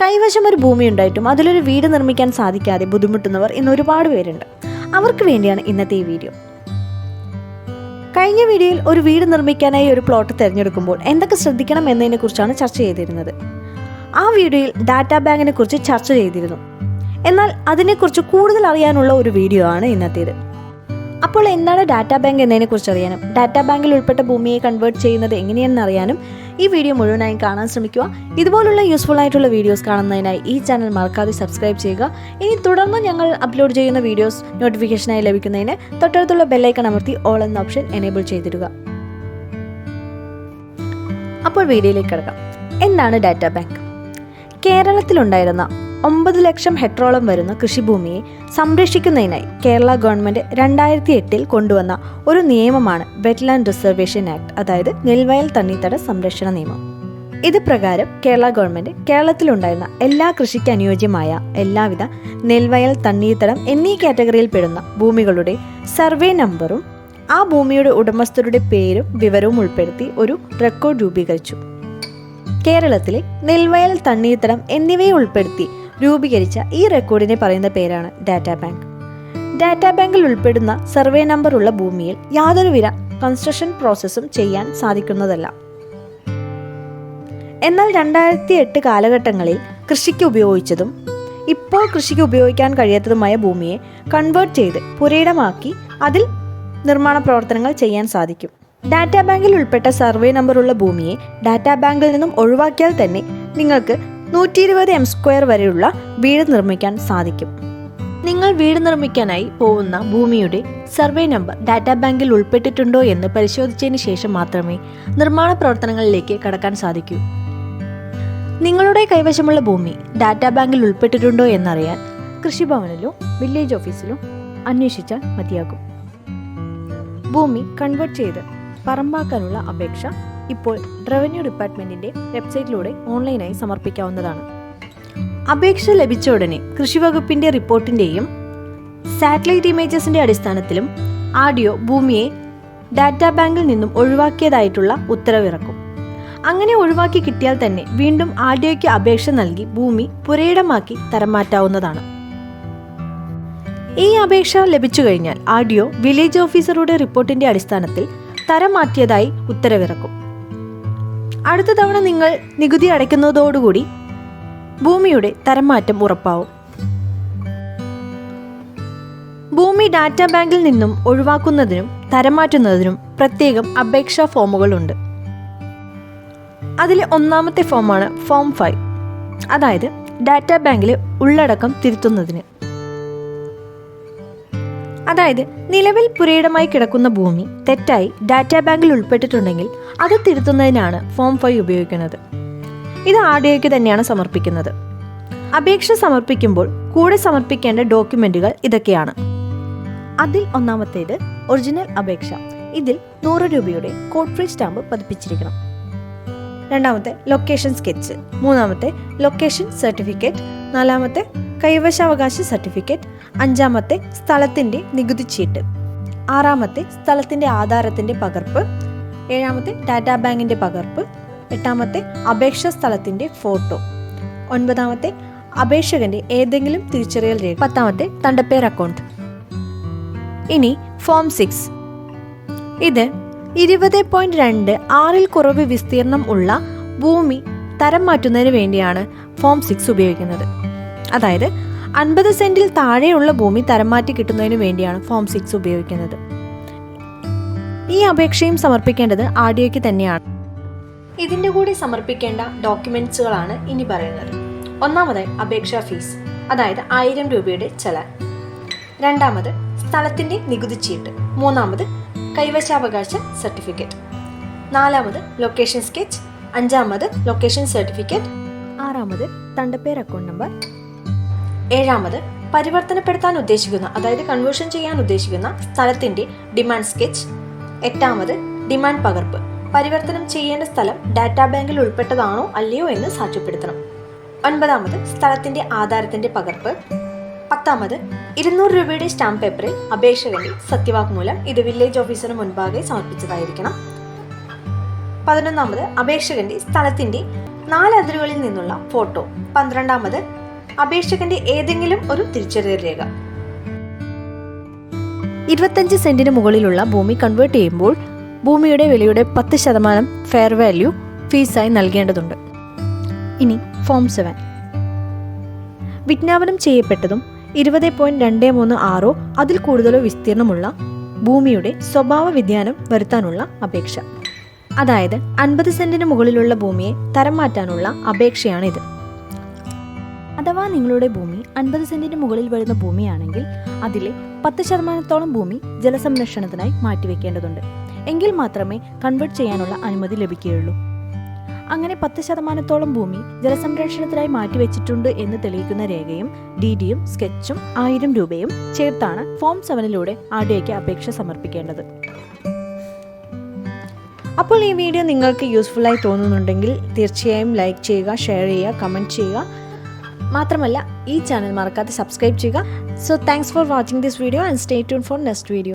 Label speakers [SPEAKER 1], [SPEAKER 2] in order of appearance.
[SPEAKER 1] കൈവശം ഒരു ഭൂമി ഉണ്ടായിട്ടും അതിലൊരു വീട് നിർമ്മിക്കാൻ സാധിക്കാതെ ബുദ്ധിമുട്ടുന്നവർ ഇന്ന് ഒരുപാട് പേരുണ്ട്. അവർക്ക് വേണ്ടിയാണ് ഇന്നത്തെ ഈ വീഡിയോ. കഴിഞ്ഞ വീഡിയോയിൽ ഒരു വീട് നിർമ്മിക്കാനായി ഒരു പ്ലോട്ട് തിരഞ്ഞെടുക്കുമ്പോൾ എന്തൊക്കെ ശ്രദ്ധിക്കണം എന്നതിനെ കുറിച്ചാണ് ചർച്ച ചെയ്തിരുന്നത്. ആ വീഡിയോയിൽ ഡാറ്റാ ബാങ്കിനെ കുറിച്ച് ചർച്ച ചെയ്തിരുന്നു. എന്നാൽ അതിനെക്കുറിച്ച് കൂടുതൽ അറിയാനുള്ള ഒരു വീഡിയോ ആണ് ഇന്നത്തേത്. അപ്പോൾ എന്താണ് ഡാറ്റാ ബാങ്ക് എന്നതിനെക്കുറിച്ച് അറിയാനും ഡാറ്റാ ബാങ്കിൽ ഉൾപ്പെട്ട ഭൂമിയെ കൺവേർട്ട് ചെയ്യുന്നത് എങ്ങനെയെന്ന് അറിയാനും ഈ വീഡിയോ മുഴുവനായി കാണാൻ ശ്രമിക്കുക. ഇതുപോലുള്ള യൂസ്ഫുൾ ആയിട്ടുള്ള വീഡിയോസ് കാണുന്നതിനായി ഈ ചാനൽ മറക്കാതെ സബ്സ്ക്രൈബ് ചെയ്യുക. ഇനി തുടർന്ന് ഞങ്ങൾ അപ്ലോഡ് ചെയ്യുന്ന വീഡിയോസ് നോട്ടിഫിക്കേഷനായി ലഭിക്കുന്നതിന് തൊട്ടടുത്തുള്ള ബെല്ലൈക്കൺ അമർത്തി ഓൾ എന്ന ഓപ്ഷൻ എനേബിൾ ചെയ്തിടുക. അപ്പോൾ വീഡിയോയിലേക്ക് കിടക്കാം. എന്താണ് ഡാറ്റാ ബാങ്ക് കേരളത്തിലുണ്ടായിരുന്ന ഒമ്പത് ലക്ഷം ഹെക്ടറോളം വരുന്ന കൃഷിഭൂമിയെ സംരക്ഷിക്കുന്നതിനായി കേരള ഗവൺമെന്റ് രണ്ടായിരത്തി എട്ടിൽ കൊണ്ടുവന്ന ഒരു നിയമമാണ് വെറ്റ്ലാൻഡ് റിസർവേഷൻ ആക്ട് അതായത് നെൽവയൽ തണ്ണീത്തട സംരക്ഷണ നിയമം. ഇത് പ്രകാരം കേരള ഗവൺമെന്റ് കേരളത്തിലുണ്ടായിരുന്ന എല്ലാ കൃഷിക്ക് അനുയോജ്യമായ എല്ലാവിധ നെൽവയൽ തണ്ണീത്തടം എന്നീ കാറ്റഗറിയിൽ പെടുന്ന ഭൂമികളുടെ സർവേ നമ്പറും ആ ഭൂമിയുടെ ഉടമസ്ഥരുടെ പേരും വിവരവും ഉൾപ്പെടുത്തി ഒരു റെക്കോർഡ് രൂപീകരിച്ചു. കേരളത്തിലെ നെൽവയൽ തണ്ണീത്തടം എന്നിവയെ ഉൾപ്പെടുത്തി രൂപീകരിച്ച ഈ റെക്കോർഡിനെ പറയുന്ന പേരാണ് ഡാറ്റാ ബാങ്ക്. ഡാറ്റാ ബാങ്കിൽ ഉൾപ്പെടുന്ന സർവേ നമ്പർ ഉള്ള ഭൂമിയിൽ യാതൊരു യാതൊരുവിധ കൺസ്ട്രക്ഷൻ പ്രോസസ്സും ചെയ്യാൻ സാധിക്കുന്നതല്ല. എന്നാൽ രണ്ടായിരത്തി എട്ട് കാലഘട്ടങ്ങളിൽ കൃഷിക്ക് ഉപയോഗിച്ചതും ഇപ്പോൾ കൃഷിക്ക് ഉപയോഗിക്കാൻ കഴിയാത്തതുമായ ഭൂമിയെ കൺവേർട്ട് ചെയ്ത് പുരയിടമാക്കി അതിൽ നിർമ്മാണ പ്രവർത്തനങ്ങൾ ചെയ്യാൻ സാധിക്കും. ഡാറ്റാ ബാങ്കിൽ ഉൾപ്പെട്ട സർവേ നമ്പറുള്ള ഭൂമിയെ ഡാറ്റാ ബാങ്കിൽ നിന്നും ഒഴിവാക്കിയാൽ തന്നെ നിങ്ങൾക്ക് നൂറ്റി ഇരുപത് എം സ്ക്വയർ വരെയുള്ള വീട് നിർമ്മിക്കാൻ സാധിക്കും. നിങ്ങൾ വീട് നിർമ്മിക്കാനായി പോകുന്ന ഭൂമിയുടെ സർവേ നമ്പർ ഡാറ്റാ ബാങ്കിൽ ഉൾപ്പെട്ടിട്ടുണ്ടോ എന്ന് പരിശോധിച്ചതിന് ശേഷം മാത്രമേ നിർമ്മാണ പ്രവർത്തനങ്ങളിലേക്ക് കടക്കാൻ സാധിക്കൂ. നിങ്ങളുടെ കൈവശമുള്ള ഭൂമി ഡാറ്റാ ബാങ്കിൽ ഉൾപ്പെട്ടിട്ടുണ്ടോ എന്നറിയാൻ കൃഷിഭവനിലോ വില്ലേജ് ഓഫീസിലോ അന്വേഷിച്ചാൽ മതിയാകും. ഭൂമി കൺവേർട്ട് ചെയ്ത് പറമ്പാക്കാനുള്ള അപേക്ഷ ഇപ്പോൾ റവന്യൂ ഡിപ്പാർട്ട്മെന്റിന്റെ വെബ്സൈറ്റിലൂടെ ഓൺലൈനായി സമർപ്പിക്കാവുന്നതാണ്. അപേക്ഷ ലഭിച്ച ഉടനെ കൃഷിവകുപ്പിന്റെ റിപ്പോർട്ടിന്റെയും സാറ്റലൈറ്റ് ഇമേജസിന്റെ അടിസ്ഥാനത്തിലും ആഡിയോ ഭൂമിയെ ഡാറ്റാ ബാങ്കിൽ നിന്നും ഒഴിവാക്കിയതായിട്ടുള്ള ഉത്തരവിറക്കും അങ്ങനെ ഒഴിവാക്കി കിട്ടിയാൽ തന്നെ വീണ്ടും ആഡിയോയ്ക്ക് അപേക്ഷ നൽകി ഭൂമി പുരയിടമാക്കി തരം മാറ്റാവുന്നതാണ് ഈ അപേക്ഷ ലഭിച്ചു കഴിഞ്ഞാൽ ആഡിയോ വില്ലേജ് ഓഫീസറുടെ റിപ്പോർട്ടിന്റെ അടിസ്ഥാനത്തിൽ തരം മാറ്റിയതായി ഉത്തരവിറക്കും. അടുത്ത തവണ നിങ്ങൾ നികുതി അടയ്ക്കുന്നതോടുകൂടി ഭൂമിയുടെ തരംമാറ്റം ഉറപ്പാവും. ഭൂമി ഡാറ്റ ബാങ്കിൽ നിന്നും ഒഴിവാക്കുന്നതിനും തരംമാറ്റുന്നതിനും പ്രത്യേകം അപേക്ഷാ ഫോമുകളുണ്ട്. അതിലെ ഒന്നാമത്തെ ഫോമാണ് ഫോം ഫൈവ് അതായത് ഡാറ്റ ബാങ്കിലെ ഉള്ളടക്കം തിരുത്തുന്നതിന്. അതായത് നിലവിൽ പുരയിടമായി കിടക്കുന്ന ഭൂമി തെറ്റായി ഡാറ്റാ ബാങ്കിൽ ഉൾപ്പെട്ടിട്ടുണ്ടെങ്കിൽ അത് തിരുത്തുന്നതിനാണ് ഫോം ഫൈവ് ഉപയോഗിക്കുന്നത്. ഇത് ആർ ഡി തന്നെയാണ് സമർപ്പിക്കുന്നത്. അപേക്ഷ സമർപ്പിക്കുമ്പോൾ കൂടെ സമർപ്പിക്കേണ്ട ഡോക്യുമെന്റുകൾ ഇതൊക്കെയാണ്. അതിൽ ഒന്നാമത്തേത് ഒറിജിനൽ അപേക്ഷ. ഇതിൽ നൂറ് രൂപയുടെ കോഡ് ഫ്രീ സ്റ്റാമ്പ് പതിപ്പിച്ചിരിക്കണം. രണ്ടാമത്തെ ലൊക്കേഷൻ സ്കെച്ച്. മൂന്നാമത്തെ ലൊക്കേഷൻ സർട്ടിഫിക്കറ്റ്. നാലാമത്തെ കൈവശാവകാശ സർട്ടിഫിക്കറ്റ് അഞ്ചാമത്തെ സ്ഥലത്തിന്റെ നികുതി ചീട്ട് ആറാമത്തെ സ്ഥലത്തിന്റെ ആധാരത്തിന്റെ പകർപ്പ് ഏഴാമത്തെ ഡാറ്റാ ബാങ്കിന്റെ പകർപ്പ് എട്ടാമത്തെ അപേക്ഷ സ്ഥലത്തിന്റെ ഫോട്ടോ ഒൻപതാമത്തെ അപേക്ഷകന്റെ ഏതെങ്കിലും തിരിച്ചറിയൽ രേഖ പത്താമത്തെ തണ്ടപ്പേർ അക്കൗണ്ട്. ഇനി ഫോം സിക്സ്. ഇത് ഇരുപത് പോയിന്റ് രണ്ട് ആറിൽ കുറവ് വിസ്തീർണം ഉള്ള ഭൂമി തരം മാറ്റുന്നതിന് വേണ്ടിയാണ് ഫോം സിക്സ് ഉപയോഗിക്കുന്നത്. അതായത് അൻപത് സെന്റിൽ താഴെയുള്ള ഭൂമി തരംമാറ്റി കിട്ടുന്നതിന് വേണ്ടിയാണ് ഫോം സിക്സ് ഉപയോഗിക്കുന്നത്. ഈ അപേക്ഷയും സമർപ്പിക്കേണ്ടത് ഒക്ക് തന്നെയാണ്. ഇതിന്റെ കൂടെ സമർപ്പിക്കേണ്ട ഡോക്യുമെന്റ്സുകളാണ് ഇനി പറയുന്നത്. ഒന്നാമതായി അപേക്ഷാ ഫീസ് അതായത് ആയിരം രൂപയുടെ ചലാൻ രണ്ടാമത് സ്ഥലത്തിന്റെ നികുതി ചീട്ട്. മൂന്നാമത് കൈവശാവകാശ സർട്ടിഫിക്കറ്റ്. നാലാമത് ലൊക്കേഷൻ സ്കെച്ച്. അഞ്ചാമത് ലൊക്കേഷൻ സർട്ടിഫിക്കറ്റ്. ആറാമത് തണ്ടപ്പേർ അക്കൗണ്ട് നമ്പർ. ഏഴാമത് പരിവർത്തനപ്പെടുത്താൻ ഉദ്ദേശിക്കുന്ന അതായത് കൺവേർഷൻ ചെയ്യാൻ ഉദ്ദേശിക്കുന്ന സ്ഥലത്തിന്റെ ഡിമാൻഡ് സ്കെച്ച് എട്ടാമത് ഡിമാൻഡ് പകർപ്പ്. പരിവർത്തനം ചെയ്യേണ്ട സ്ഥലം ഡാറ്റാ ബാങ്കിൽ ഉൾപ്പെട്ടതാണോ അല്ലയോ എന്ന് സാക്ഷ്യപ്പെടുത്തണം. ഒൻപതാമത് സ്ഥലത്തിന്റെ ആധാരത്തിന്റെ പകർപ്പ്. പത്താമത് ഇരുന്നൂറ് രൂപയുടെ സ്റ്റാമ്പ് പേപ്പറിൽ അപേക്ഷകന്റെ സത്യവാങ്മൂലം ഇത് വില്ലേജ് ഓഫീസറിന് മുൻപാകെ സമർപ്പിച്ചതായിരിക്കണം. പതിനൊന്നാമത് അപേക്ഷകന്റെ സ്ഥലത്തിന്റെ നാല് അതിരുകളിൽ നിന്നുള്ള ഫോട്ടോ പന്ത്രണ്ടാമത് അപേക്ഷകന്റെ ഏതെങ്കിലും ഒരു തിരിച്ചറിയൽ രേഖ ഇരുപത്തഞ്ച് സെന്റിന് മുകളിലുള്ള ഭൂമി കൺവേർട്ട് ചെയ്യുമ്പോൾ ഭൂമിയുടെ വിലയുടെ പത്ത് ശതമാനം ഫെയർ വാല്യൂ ഫീസായി നൽകേണ്ടതുണ്ട്. ഇനി ഫോം സെവൻ വിജ്ഞാപനം ചെയ്യപ്പെട്ടതും ഇരുപത് പോയിന്റ് രണ്ട് മൂന്ന് ആറോ അതിൽ കൂടുതലോ വിസ്തീർണമുള്ള ഭൂമിയുടെ സ്വഭാവ വ്യതിയാനം വരുത്താനുള്ള അപേക്ഷ. അതായത് അൻപത് സെന്റിന് മുകളിലുള്ള ഭൂമിയെ തരം മാറ്റാനുള്ള അപേക്ഷയാണിത്. അഥവാ നിങ്ങളുടെ ഭൂമി അൻപത് സെന്റിന് മുകളിൽ വരുന്ന ഭൂമിയാണെങ്കിൽ അതിലെ പത്ത് ശതമാനത്തോളം ഭൂമി ജലസംരക്ഷണത്തിനായി മാറ്റിവെക്കേണ്ടതുണ്ട്. എങ്കിൽ മാത്രമേ കൺവേർട്ട് ചെയ്യാനുള്ള അനുമതി ലഭിക്കുകയുള്ളൂ. അങ്ങനെ പത്ത് ശതമാനത്തോളം ഭൂമി ജലസംരക്ഷണത്തിനായി മാറ്റിവെച്ചിട്ടുണ്ട് എന്ന് തെളിയിക്കുന്ന രേഖയും ഡി ഡിയും സ്കെച്ചും ആയിരം രൂപയും ചേർത്താണ് ഫോം സെവനിലൂടെ ആർ ഡി ഐക്ക് അപേക്ഷ സമർപ്പിക്കേണ്ടത്. അപ്പോൾ ഈ വീഡിയോ നിങ്ങൾക്ക് യൂസ്ഫുള്ളായി തോന്നുന്നുണ്ടെങ്കിൽ തീർച്ചയായും ലൈക്ക് ചെയ്യുക ഷെയർ ചെയ്യുക കമന്റ് ചെയ്യുക. മാത്രമല്ല ഈ ചാനൽ മറക്കാതെ സബ്സ്ക്രൈബ് ചെയ്യുക. So thanks for watching this video and stay tune for next video